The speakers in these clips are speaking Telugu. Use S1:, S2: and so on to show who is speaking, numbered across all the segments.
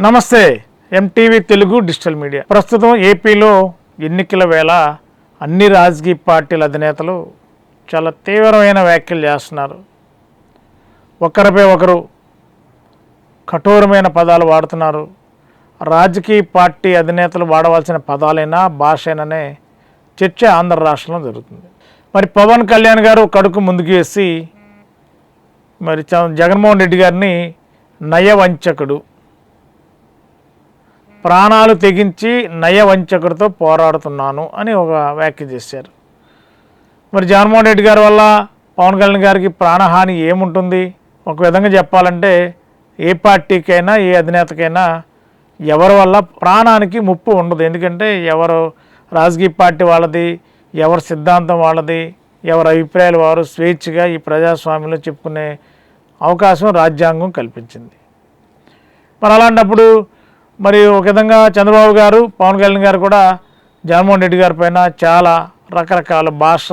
S1: నమస్తే ఎంటీవీ తెలుగు డిజిటల్ మీడియా. ప్రస్తుతం ఏపీలో ఎన్నికల వేళ అన్ని రాజకీయ పార్టీల అధినేతలు చాలా తీవ్రమైన వ్యాఖ్యలు చేస్తున్నారు. ఒకరిపై ఒకరు కఠోరమైన పదాలు వాడుతున్నారు. రాజకీయ పార్టీ అధినేతలు వాడవలసిన పదాలైనా భాషైననే చర్చ ఆంధ్ర రాష్ట్రంలో జరుగుతుంది. మరి పవన్ కళ్యాణ్ గారు కడుకు ముందుకు వేసి మరి చ- జగన్మోహన్ రెడ్డి గారిని నయవంచకుడు. ప్రాణాలు తెగించి నయవంచకుడితో పోరాడుతున్నాను అని ఒక వ్యాఖ్య చేశారు. మరి జగన్మోహన్ రెడ్డి గారి వల్ల పవన్ కళ్యాణ్ గారికి ప్రాణహాని ఏముంటుంది? ఒక విధంగా చెప్పాలంటే ఏ పార్టీకైనా ఏ అధినేతకైనా ఎవరి వల్ల ప్రాణానికి ముప్పు ఉండదు. ఎందుకంటే ఎవరు రాజకీయ పార్టీ వాళ్ళది ఎవరి సిద్ధాంతం వాళ్ళది ఎవరి అభిప్రాయాలు వారు స్వేచ్ఛగా ఈ ప్రజాస్వామ్యంలో చెప్పుకునే అవకాశం రాజ్యాంగం కల్పించింది. మరి అలాంటప్పుడు మరి ఒక విధంగా చంద్రబాబు గారు పవన్ కళ్యాణ్ గారు కూడా జగన్మోహన్ రెడ్డి గారి పైన చాలా రకరకాల భాష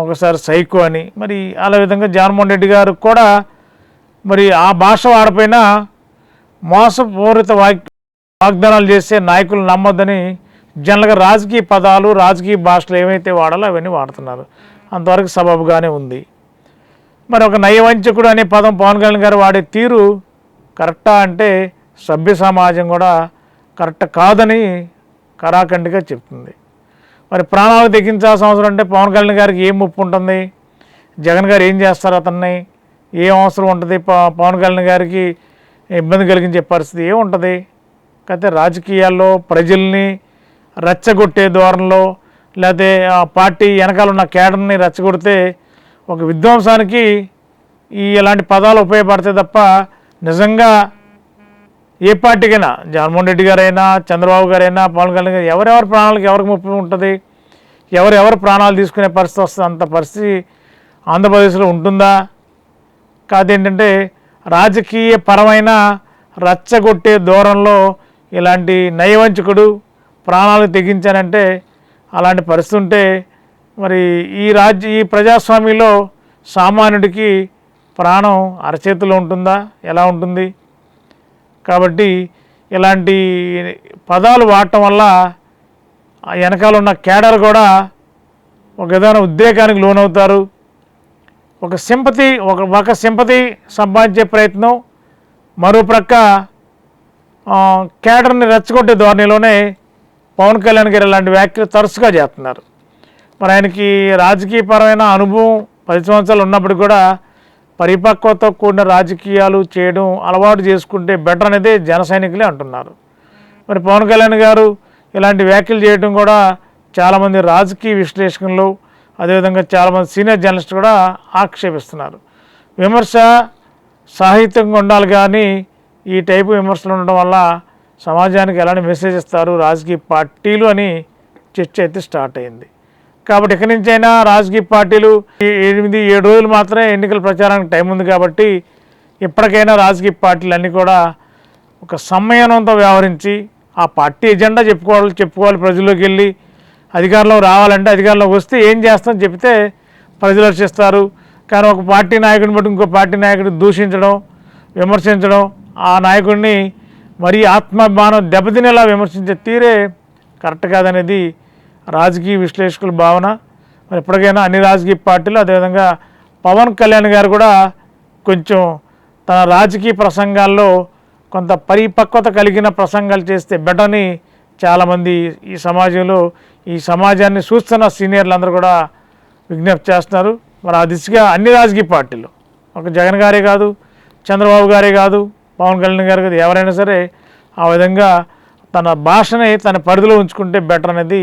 S1: ఒకసారి సైకో అని. మరి అలా విధంగా జగన్మోహన్ రెడ్డి గారు కూడా మరి ఆ భాష వాడిపైన మోసపూరిత వాక్ వాగ్దానాలు చేసే నాయకులు నమ్మొద్దని జనరల్గా రాజకీయ పదాలు రాజకీయ భాషలు ఏవైతే వాడాలో అవన్నీ వాడుతున్నారు. అంతవరకు సబబుగానే ఉంది. మరి ఒక నయవంచకుడు అనే పదం పవన్ కళ్యాణ్ గారు వాడే తీరు కరెక్టా అంటే సభ్య సమాజం కూడా కరెక్ట్ కాదని కరాఖండిగా చెప్తుంది. మరి ప్రాణాలు తెగించాల్సిన అవసరం అంటే పవన్ కళ్యాణ్ గారికి ఏం ముప్పు ఉంటుంది? జగన్ గారు ఏం చేస్తారు అతన్ని? ఏం అవసరం ఉంటుంది? పవన్ కళ్యాణ్ గారికి ఇబ్బంది కలిగించే పరిస్థితి ఏముంటుంది కాకపోతే రాజకీయాల్లో ప్రజల్ని రెచ్చగొట్టే ధోరణిలో లేకపోతే ఆ పార్టీ వెనకాల ఉన్న కేడర్ని రెచ్చగొడితే ఒక విధ్వంసానికి ఈ ఇలాంటి పదాలు ఉపయోగపడతాయి తప్ప నిజంగా ఏ పార్టీకైనా జగన్మోహన్ రెడ్డి గారైనా చంద్రబాబు గారైనా పవన్ కళ్యాణ్ గారు ఎవరెవరి ప్రాణాలకు ఎవరికి ముప్పు ఉంటుంది? ఎవరెవరు ప్రాణాలు తీసుకునే పరిస్థితి వస్తుంది? అంత పరిస్థితి ఆంధ్రప్రదేశ్లో ఉంటుందా? కాదేంటంటే రాజకీయ పరమైన రచ్చగొట్టే దూరంలో ఇలాంటి నయవంచకుడు ప్రాణాలు తెగించానంటే అలాంటి పరిస్థితి ఉంటే మరి ఈ రాజ్య ఈ ప్రజాస్వామ్యంలో సామాన్యుడికి ప్రాణం అరచేతిలో ఉంటుందా? ఎలా ఉంటుంది? కాబట్టి ఇలాంటి పదాలు వాడటం వల్ల వెనకాల ఉన్న కేడర్ కూడా ఒక విధమైన ఉద్రేకానికి లోనవుతారు. ఒక సింపతి ఒక ఒక సింపతి సంపాదించే ప్రయత్నం. మరో ప్రక్క కేడర్ని రెచ్చగొట్టే ధోరణిలోనే పవన్ కళ్యాణ్ గారు ఇలాంటి వ్యాఖ్యలు తరచుగా చేస్తున్నారు. మరి ఆయనకి రాజకీయపరమైన అనుభవం పది సంవత్సరాలు ఉన్నప్పటికీ కూడా పరిపక్వత కూడిన రాజకీయాలు చేయడం అలవాటు చేసుకుంటే బెటర్ అనేది జన సైనికులే అంటున్నారు. మరి పవన్ కళ్యాణ్ గారు ఇలాంటి వ్యాఖ్యలు చేయడం కూడా చాలామంది రాజకీయ విశ్లేషకులు అదేవిధంగా చాలామంది సీనియర్ జర్నలిస్ట్ కూడా ఆక్షేపిస్తున్నారు. విమర్శ సాహిత్యంగా ఉండాలి కానీ ఈ టైపు విమర్శలు ఉండడం వల్ల సమాజానికి ఎలాంటి మెసేజ్ ఇస్తారు రాజకీయ పార్టీలు అని చర్చ అయితే స్టార్ట్ అయింది. కాబట్టి ఇక్కడి నుంచి అయినా రాజకీయ పార్టీలు ఈ ఎనిమిది ఏడు రోజులు మాత్రమే ఎన్నికల ప్రచారానికి టైం ఉంది కాబట్టి ఇప్పటికైనా రాజకీయ పార్టీలు అన్నీ కూడా ఒక సమ్మేళనంతో వ్యవహరించి ఆ పార్టీ ఎజెండా చెప్పుకోవాలి చెప్పుకోవాలి ప్రజల్లోకి వెళ్ళి. అధికారంలో రావాలంటే అధికారంలోకి వస్తే ఏం చేస్తాం చెప్తే ప్రజలు హర్షిస్తారు కానీ ఒక పార్టీ నాయకుడిని బట్టి ఇంకో పార్టీ నాయకుడిని దూషించడం విమర్శించడం ఆ నాయకుడిని మరీ ఆత్మాభిమానం దెబ్బతినేలా విమర్శించే తీరే కరెక్ట్ కాదనేది రాజకీయ విశ్లేషకుల భావన మరి ఎప్పటికైనా అన్ని రాజకీయ పార్టీలు అదేవిధంగా పవన్ కళ్యాణ్ గారు కూడా కొంచెం తన రాజకీయ ప్రసంగాల్లో కొంత పరిపక్వత కలిగిన ప్రసంగాలు చేస్తే బెటర్ని చాలామంది ఈ సమాజంలో ఈ సమాజాన్ని చూస్తున్న సీనియర్లు అందరూ కూడా విజ్ఞప్తి చేస్తున్నారు. మరి ఆ దిశగా అన్ని రాజకీయ పార్టీలు ఒక జగన్ గారే కాదు చంద్రబాబు గారే కాదు పవన్ కళ్యాణ్ గారు కాదు ఎవరైనా సరే ఆ విధంగా తన భాషని తన పరిధిలో ఉంచుకుంటే బెటర్ అనేది